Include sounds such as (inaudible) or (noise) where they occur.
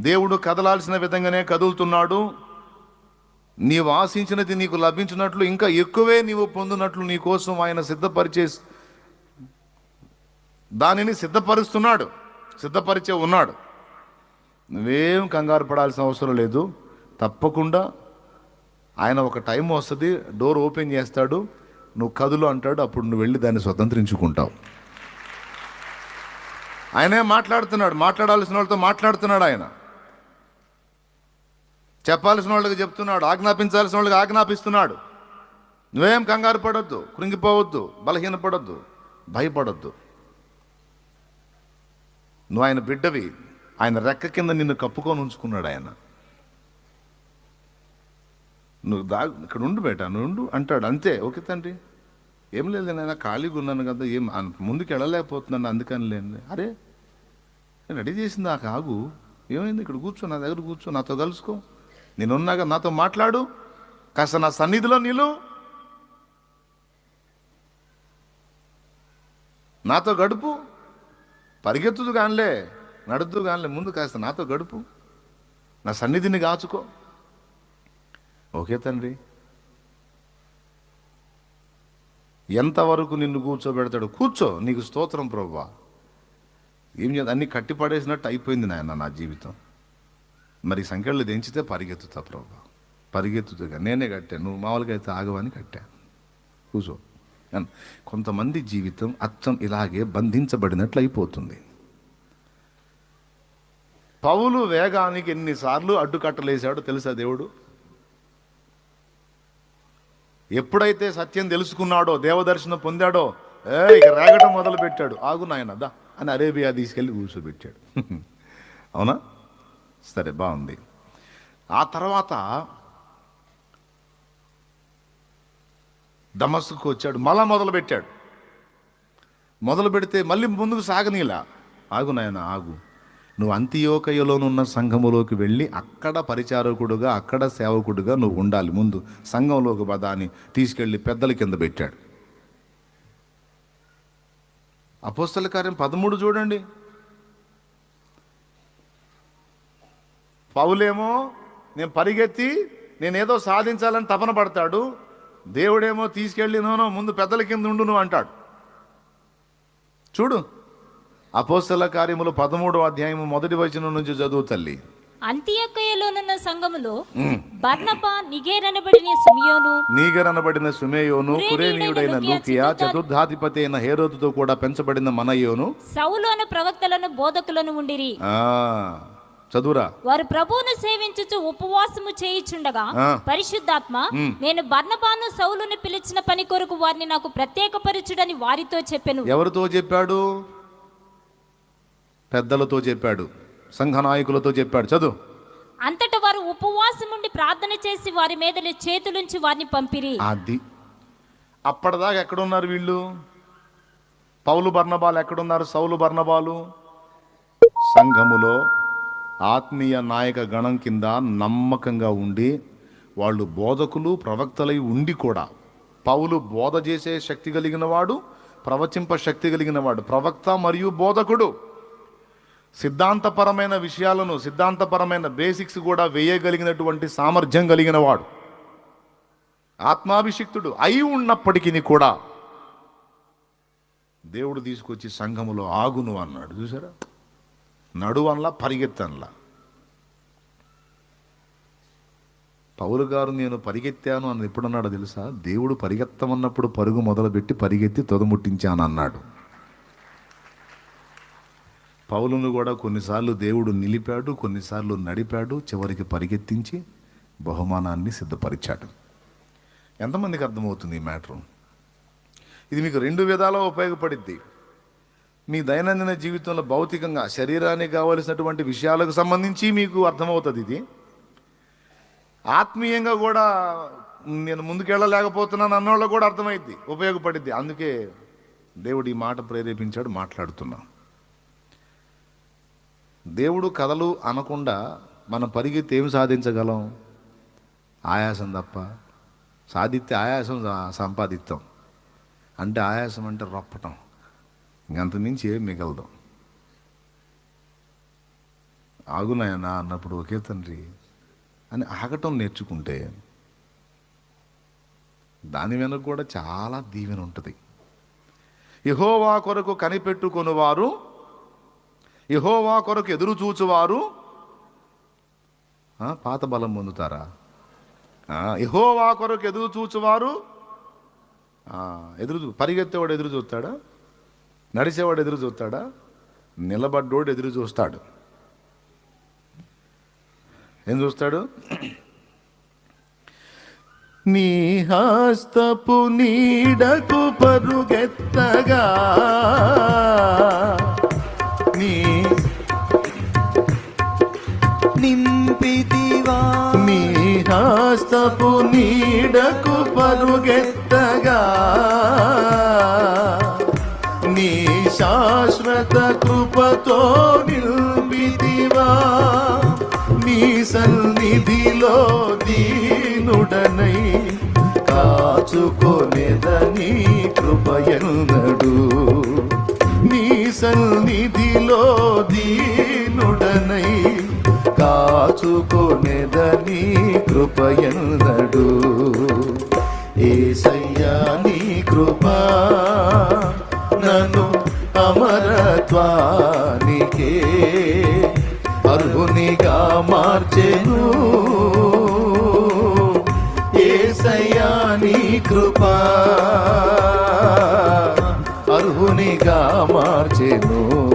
దేవుడు కదలాల్సిన విధంగానే కదులుతున్నాడు. నీవు ఆశించినది నీకు లభించినట్లు ఇంకా ఎక్కువే నీవు పొందినట్లు నీ కోసం ఆయన సిద్ధపరిచే దానిని సిద్ధపరుస్తున్నాడు సిద్ధపరిచే ఉన్నాడు. నువ్వేం కంగారు పడాల్సిన అవసరం లేదు. తప్పకుండా ఆయన ఒక టైం వస్తుంది డోర్ ఓపెన్ చేస్తాడు నువ్వు కదులు అంటాడు అప్పుడు నువ్వు వెళ్ళి దాన్ని స్వతంత్రించుకుంటావు. ఆయనే మాట్లాడుతున్నాడు మాట్లాడాల్సిన వాళ్ళతో మాట్లాడుతున్నాడు ఆయన. చెప్పాల్సిన వాళ్ళకి చెప్తున్నాడు ఆజ్ఞాపించాల్సిన వాళ్ళకి ఆజ్ఞాపిస్తున్నాడు. నువ్వేం కంగారు పడొద్దు కృంగిపోవద్దు బలహీనపడొద్దు భయపడొద్దు. నువ్వు ఆయన బిడ్డవి ఆయన రెక్క కింద నిన్ను కప్పుకొని ఉంచుకున్నాడు ఆయన. నువ్వు దా ఇక్కడ ఉండు బేట నువ్వు అంటాడు. అంతే ఓకే తండ్రి. ఏం లేదు నేను ఖాళీగా ఉన్నాను కదా ఏం ముందుకు వెళ్ళలేకపోతున్నాను అందుకని లేని. అరే నేను రెడీ చేసింది నాకు ఆగు. ఏమైంది ఇక్కడ కూర్చో నా దగ్గర కూర్చో నాతో కలుసుకో. నేనున్నాగా నాతో మాట్లాడు. కాస్త నా సన్నిధిలో నిలు. నాతో గడుపు. పరిగెత్తుదు కానిలే నడుద్దు కానిలే ముందు కాస్త నాతో గడుపు. నా సన్నిధిని కాచుకో ఓకే తండ్రి. ఎంతవరకు నిన్ను కూర్చోబెడతాడు కూర్చో నీకు స్తోత్రం ప్రభా ఏం చేద్దాం అన్ని కట్టిపడేసినట్టు అయిపోయింది నాయన నా జీవితం. మరి సంఖ్యలు దించితే పరిగెత్తుతా ప్రభా. పరిగెత్తుతుగా నేనే కట్టాను నువ్వు మామూలుగా అయితే ఆగవని కట్టా. కూసో. అని కొంతమంది జీవితం అచ్చం ఇలాగే బంధించబడినట్లు అయిపోతుంది. పౌలు వేగానికి ఎన్నిసార్లు అడ్డుకట్టలేశాడో తెలుసా దేవుడు? ఎప్పుడైతే సత్యం తెలుసుకున్నాడో దేవదర్శనం పొందాడో ఏ ఇక రేగటం మొదలు పెట్టాడు ఆగు నాయన దా అని అరేబియా తీసుకెళ్ళి కూర్చోబెట్టాడు. (laughs) అవునా? సరే బాగుంది. ఆ తర్వాత దమస్కు వచ్చాడు మళ్ళా మొదలు పెట్టాడు. మొదలు పెడితే మళ్ళీ ముందుకు సాగనీలా. ఆగు నాయన ఆగు. నువ్వు అంత్యోకయలోనున్న సంఘములోకి వెళ్ళి అక్కడ పరిచారకుడుగా అక్కడ సేవకుడుగా నువ్వు ఉండాలి. ముందు సంఘంలోకి పదాన్ని తీసుకెళ్ళి పెద్దల కింద పెట్టాడు. అపోస్తల కార్యం పదమూడు చూడండి. పౌలేమో నేను పరిగెత్తి నేనేదో సాధించాలని తపన పడతాడు దేవుడేమో తీసుకెళ్ళి నోనో ముందు పెద్దల కింద ఉండు నువ్వు అంటాడు. చూడు అపోస్తల కార్యములు పదమూడవ అధ్యాయము మొదటి వచనం నుంచి చదువు తల్లి. అంత్యక్కయలోనున్న సంఘములో బర్నప నిగేరనబడిన సిమియోను నీగరనబడిన సుమేయోను కురేనీయుడైన లూకియా చతుర్ధాధిపతి అయిన హేరోదుతో కూడా పెంచబడిన మనయోను. సౌలు అను ప్రవక్తలను బోధకులను ఉండిరి. ఆ, చదువురా. వారు ప్రభువును సేవించుచు ఉపవాసము చేయుచుండగా. పరిశుద్ధాత్మ నేను బర్నబాను సౌలును పిలిచిన పని కొరకు వారిని నాకు ప్రత్యేకపరచుడని వారితో చెప్పెను. ఎవరితో చెప్పాడు? పెద్దలతో చెప్పాడు. సంఘ నాయకులతో చెప్పాడు. చదువు. అంతట వారు ఉపవాసముండి ప్రార్థన చేసి వారి మీద చేతులుంచి వారిని పంపిరి. అది. అప్పటిదాకా ఎక్కడున్నారు వీళ్ళు? పౌలు బర్ణబాలు ఎక్కడున్నారు? సౌలు బర్ణబాలు సంఘములో ఆత్మీయ నాయక గణం కింద నమ్మకంగా ఉండి వాళ్ళు బోధకులు ప్రవక్తలై ఉండి కూడా పౌలు బోధ చేసే శక్తి కలిగిన వాడు ప్రవచింప శక్తి కలిగిన వాడు ప్రవక్త మరియు బోధకుడు. సిద్ధాంతపరమైన విషయాలను సిద్ధాంతపరమైన బేసిక్స్ కూడా వేయగలిగినటువంటి సామర్థ్యం కలిగిన వాడు ఆత్మాభిషిక్తుడు అయి ఉన్నప్పటికీ కూడా దేవుడు తీసుకొచ్చి సంఘములో ఆగును అన్నాడు. చూసారా నడువన్లా పరిగెత్తన్లా. పౌలు గారు నేను పరిగెత్తాను అని ఎప్పుడన్నాడో తెలుసా? దేవుడు పరిగెత్తమన్నప్పుడు పరుగు మొదలుపెట్టి పరిగెత్తి తొదముట్టించాను అన్నాడు పౌలును కూడా కొన్నిసార్లు దేవుడు నిలిపాడు కొన్నిసార్లు నడిపాడు చివరికి పరిగెత్తించి బహుమానాన్ని సిద్ధపరిచాడు. ఎంతమందికి అర్థమవుతుంది ఈ మ్యాటరు? ఇది మీకు రెండు విధాలా ఉపయోగపడిద్ది. మీ దైనందిన జీవితంలో భౌతికంగా శరీరానికి కావలసినటువంటి విషయాలకు సంబంధించి మీకు అర్థమవుతుంది ఇది. ఆత్మీయంగా కూడా నేను ముందుకెళ్ళలేకపోతున్నాను అన్నోళ్ళకు కూడా అర్థమైద్ది ఉపయోగపడిద్ది. అందుకే దేవుడు ఈ మాట ప్రేరేపించాడు మాట్లాడుతున్నా. దేవుడు కథలు అనకుండా మనం పరిగెత్తి ఏం సాధించగలం? ఆయాసం తప్ప. సాధిస్తే ఆయాసం సా- సంపాదిస్తాం అంటే ఆయాసం అంటే రొప్పటం. ఇంకంత మించి ఏం మిగలదు. ఆగునాయనా అన్నప్పుడు ఒకే తండ్రి అని ఆగటం నేర్చుకుంటే దాని వెనక కూడా చాలా దీవెన ఉంటుంది. యహోవా కొరకు కనిపెట్టుకొనువారు యహోవా కొరకు ఎదురు చూచువారు. పాత బలం పొందుతారా? యహోవా కొరకు ఎదురు చూచువారు. ఎదురు చూ- పరిగెత్తేవాడు ఎదురు చూస్తాడా? నడిచేవాడు ఎదురు చూస్తాడా? నిలబడ్డోడు ఎదురు చూస్తాడు. ఏం చూస్తాడు? నీ హస్తపు నీడకు పరుగెత్తగా నీ నింపితివా? నీ హస్తపు నీడకు పరుగెత్తగా కృపతో నిల్పిదివా? నీ సన్నిధిలో దీనుడనై కాచుకొనేదని కృపయన్నడు. నీ సన్నిధిలో దీనుడనై కాచుకొనేదని కృపయన్నడు. ఏసయ్యా నీ కృప నను అమరత్వా అర్హునిగా మార్చెను. ఏసయ్యా నీ కృప. అర్హునిగా మార్చెను.